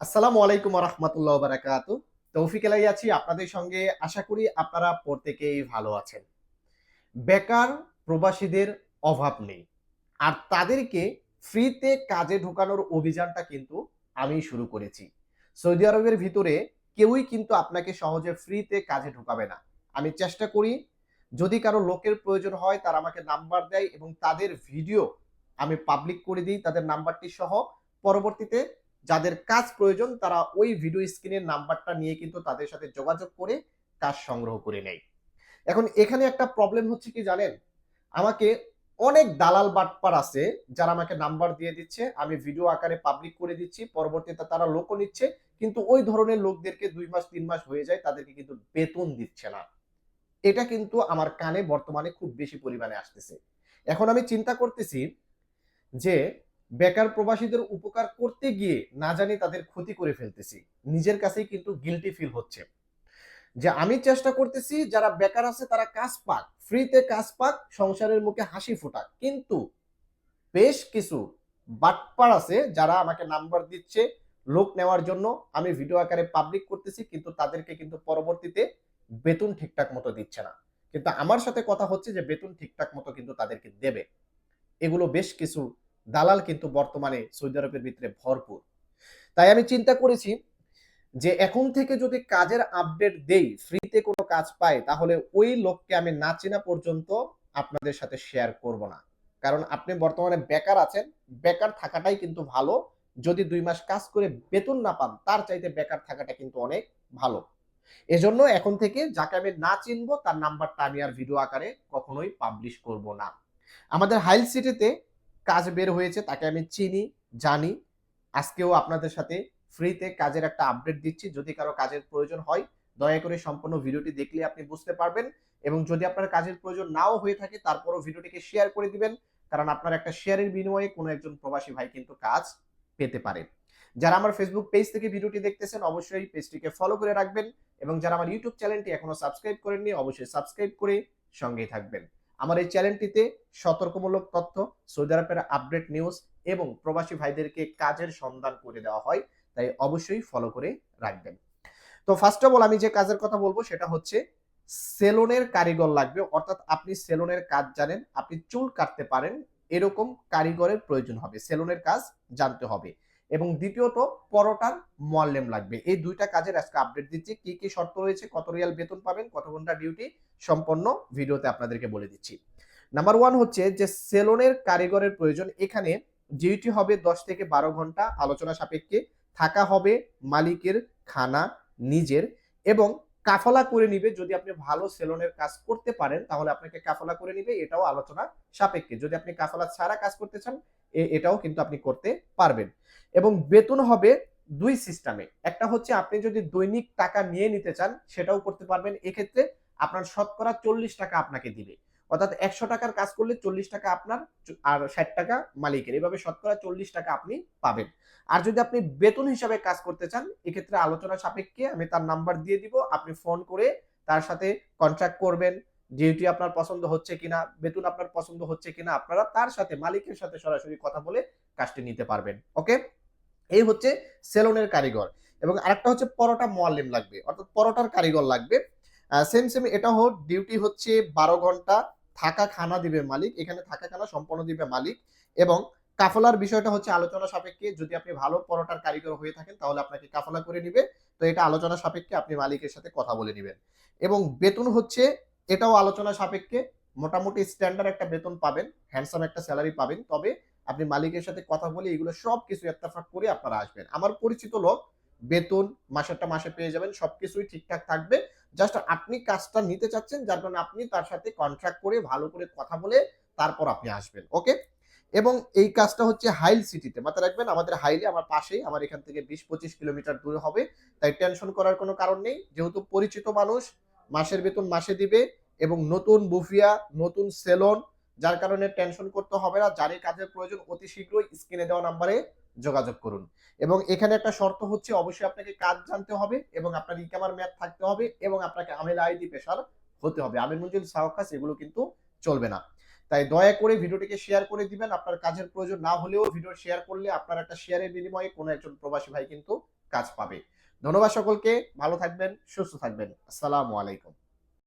আসসালামু আলাইকুম রহমতুল্লাহ বারাকাত তৌফিক এলাই আছি আপনাদের সঙ্গে। আশা করি আপনারা প্রত্যেকেই ভালো আছেন। বেকার প্রবাসীদের অভাব নেই। আর তাদেরকে ফ্রিতে কাজে ঢোকানোর অভিযানটা কিন্তু আমি শুরু করেছি। সৌদি আরবের ভিতরে কেউই কিন্তু আপনাকে সহজে ফ্রিতে কাজে ঢোকাবে না। আমি চেষ্টা করি, যদি কারও লোকের প্রয়োজন হয় তারা আমাকে নাম্বার দেয় এবং তাদের ভিডিও আমি পাবলিক করে দিই, তাদের নাম্বারটি সহ পরবর্তীতে যাদের কাজ প্রয়োজন তারা ওই ভিডিও স্ক্রিনের নাম্বারটা নিয়ে কিন্তু তাদের সাথে যোগাযোগ করে কাজ সংগ্রহ করে নেয়। এখন এখানে একটা প্রবলেম হচ্ছে কি জানেন? আমাকে অনেক দালাল বাটপার আছে যারা আমাকে নাম্বার দিয়ে দিচ্ছে, আমি ভিডিও আকারে পাবলিক করে দিচ্ছি, পরবর্তীতে তারা লোকও নিচ্ছে, কিন্তু ওই ধরনের লোকদেরকে দুই মাস, তিন মাস হয়ে যায়, তাদেরকে কিন্তু বেতন দিচ্ছে না। এটা কিন্তু আমার কানে বর্তমানে খুব বেশি পরিমাণে আসতেছে। এখন আমি চিন্তা করতেছি যে বেকার প্রবাসীদের উপকার করতে গিয়ে না জানি তাদের ক্ষতি করে ফেলতেছি। নিজের কাছেই কিন্তু গিলটি ফিল হচ্ছে। যে আমি চেষ্টা করতেছি, যারা বেকার আছে তারা কাজ পাক ফ্রিতে কাজ পাক, সংসারের মুখে হাসি ফোটাক। কিন্তু বেশ কিছু বাটপার আছে যারা আমাকে নাম্বার দিচ্ছে, লোক নেওয়ার জন্য। আমি ভিডিও আকারে পাবলিক করতেছি, কিন্তু তাদেরকে কিন্তু পরবর্তীতে বেতন ঠিকঠাক মতো দিচ্ছে না। কিন্তু আমার সাথে কথা হচ্ছে যে বেতন ঠিকঠাক মতো কিন্তু তাদেরকে দেবে। এগুলো বেশ কিছু দালাল কিন্তু বর্তমানে সৌদি আরবের ভিতরে ভরপুর। তাই আমি চিন্তা করেছি যে এখন থেকে যদি কাজের আপডেট দেই ফ্রিতে কোনো কাজ পাই, তাহলে ওই লোককে আমি না চেনা পর্যন্ত আপনাদের সাথে শেয়ার করব না। কারণ আপনি বর্তমানে বেকার আছেন, বেকার থাকাটাই কিন্তু ভালো। যদি দুই মাস কাজ করে বেতন না পান, তার চাইতে বেকার থাকাটা কিন্তু অনেক ভালো। এজন্য এখন থেকে যাকে আমি না চিনবো, তার নাম্বারটা আমি আর ভিডিও আকারে কখনোই পাবলিশ করব না। আমাদের হাইল সিটিতে কাজ বের হয়েছে, তাকে আমি চিনি, জানি। আজকেও আপনাদের সাথে ফ্রিতে কাজের একটা আপডেট দিচ্ছি। যদি কারও কাজের প্রয়োজন হয়, দয়া করে সম্পূর্ণ ভিডিওটি দেখলে আপনি বুঝতে পারবেন এবং যদি আপনার কাজের প্রয়োজন নাও হয়ে থাকে, তারপরও ভিডিওটিকে শেয়ার করে দিবেন। কারণ আপনার একটা শেয়ারের বিনিময়ে কোনো একজন প্রবাসী ভাই কিন্তু কাজ পেতে পারে। যারা আমার ফেসবুক পেজ থেকে ভিডিওটি দেখতেছেন, অবশ্যই পেজটিকে ফলো করে রাখবেন এবং যারা আমার ইউটিউব চ্যানেলটি এখনও সাবস্ক্রাইব করেননি, অবশ্যই সাবস্ক্রাইব করে সঙ্গেই থাকবেন। আমার এই চ্যানেলটিতে সতর্কমূলক তথ্য, সৌদি আরবের আপডেট নিউজ এবং প্রবাসী ভাইদেরকে কাজের সন্ধান করে দেওয়া হয়, তাই অবশ্যই ফলো করে রাখবেন। তো ফার্স্ট অফ অল আমি যে কাজের কথা বলব সেটা হচ্ছে সেলুনের কারিগর লাগবে, অর্থাৎ আপনি সেলুনের কাজ জানেন, আপনি চুল কাটতে পারেন, এরকম কারিগরের প্রয়োজন হবে, সেলুনের কাজ জানতে হবে। এবং দ্বিতীয়ত পরোটার মোয়াল্লেম লাগবে। এই দুইটা কাজের আজকে আপডেট দিচ্ছি। কি কি শর্ত রয়েছে, কত রিয়াল বেতন পাবেন, কত ঘণ্টা ডিউটি সম্পন্ন ভিডিওতে আপনাদেরকে বলে দিচ্ছি। নাম্বার ওয়ান হচ্ছে যে সেলুনের কারিগরের প্রয়োজন। এখানে ডিউটি হবে দশ থেকে বারো ঘণ্টা, আলোচনা সাপেক্ষে থাকা হবে মালিকের খানা নিজের এবং কাফলা করে নিবে। যদি আপনি ভালো সেলুনের কাজ করতে পারেন, তাহলে আপনাকে কাফলা করে নিবে। এটাও আলোচনা সাপেক্ষে। যদি আপনি কাফলা ছাড়া কাজ করতে চান এটাও কিন্তু আপনি করতে পারবেন। এবং বেতন হবে দুই সিস্টেমে একটা হচ্ছে আপনি যদি দৈনিক টাকা নিয়ে নিতে চান, সেটাও করতে পারবেন। এক্ষেত্রে আপনার শতকরা চল্লিশ টাকা আপনাকে দিবে। অর্থাৎ একশো টাকার কাজ করলে চল্লিশ টাকা আপনার আর ষাট টাকা মালিকের। এভাবে শতকরা চল্লিশ টাকা আপনি পাবেন। আর যদি আপনি বেতন হিসাবে কাজ করতে চান, এক্ষেত্রে আলোচনা সাপেক্ষে আমি তার নাম্বার দিয়ে দিব। আপনি ফোন করে তার সাথে কন্ট্যাক্ট করবেন। ডিউটি আপনার পছন্দ হচ্ছে কিনা, বেতন আপনার পছন্দ হচ্ছে কিনা, আপনারা তার সাথে, মালিকের সাথে সরাসরি কথা বলে কাজটি নিতে পারবেন, ওকে? এই হচ্ছে সেলুনের কারিগর। এবং আরেকটা হচ্ছে পরোটা মোয়াল্লিম লাগবে, অর্থাৎ পরোটার কারিগর লাগবে। সেম সেম এটা হোক ডিউটি হচ্ছে বারো ঘণ্টা, থাকা খানা দিবে মালিক, এখানে থাকা খানা সম্পন্ন দিবে মালিক। এবং কাফলার বিষয়টা হচ্ছে আলোচনা সাপেক্ষে, যদি আপনি ভালো পরোটার কারিগর হয়ে থাকেন, তাহলে আপনাকে কাফলা করে নিবে। তো এটা আলোচনা সাপেক্ষে আপনি মালিকের সাথে কথা বলে নেবেন। এবং বেতন হচ্ছে এটাও আলোচনা সাপেক্ষে মোটামুটি স্ট্যান্ডার্ড একটা বেতন পাবেন হ্যান্ডসাম একটা স্যালারি পাবেন। তবে আপনি মালিকের সাথে কথা বলে এগুলো সব কিছু এত্তাফাক করে আপনারা আসবেন। আমার পরিচিত লোক বেতন মাসেরটা মাসে পেয়ে যাবেন, সবকিছুই ঠিকঠাক থাকবে। জাস্ট আপনি কাজটা নিতে চাচ্ছেন, যার কারণে আপনি তার সাথে কন্ট্রাক্ট করে ভালো করে কথা বলে তারপর আপনি আসবেন ওকে এবং এই কাজটা হচ্ছে হাইল সিটিতে। মাথায় রাখবেন, আমাদের হাইলে আমার পাশেই, আমার এখান থেকে বিশ পঁচিশ কিলোমিটার দূরে হবে। তাই টেনশন করার কোনো কারণ নেই। যেহেতু পরিচিত মানুষ মাসের বেতন মাসে দিবে এবং নতুন বুফিয়া, নতুন সেলন, যার কারণে টেনশন করতে হবে না, যারই কাজের প্রয়োজন অতি শীঘ্রই স্ক্রিনে দেওয়া নাম্বারে যোগাযোগ করুন। এবং এখানে একটা শর্ত হচ্ছে, অবশ্যই আপনাকে কাজ জানতে হবে এবং আপনার ইকামার ম্যাথ থাকতে হবে এবং আপনাকে আমেল আইডি পেশার হতে হবে। আমির মঞ্জিল সাহকাস এগুলো কিন্তু চলবে না। তাই দয়া করে ভিডিওটিকে শেয়ার করে দিবেন। আপনার কাজের প্রয়োজন না হলেও ভিডিও শেয়ার করলে আপনার একটা শেয়ারের বিনিময়ে কোনো একজন প্রবাসী ভাই কিন্তু কাজ পাবে। ধন্যবাদ সকলকে ভালো থাকবেন সুস্থ থাকবেন। আসসালামু আলাইকুম।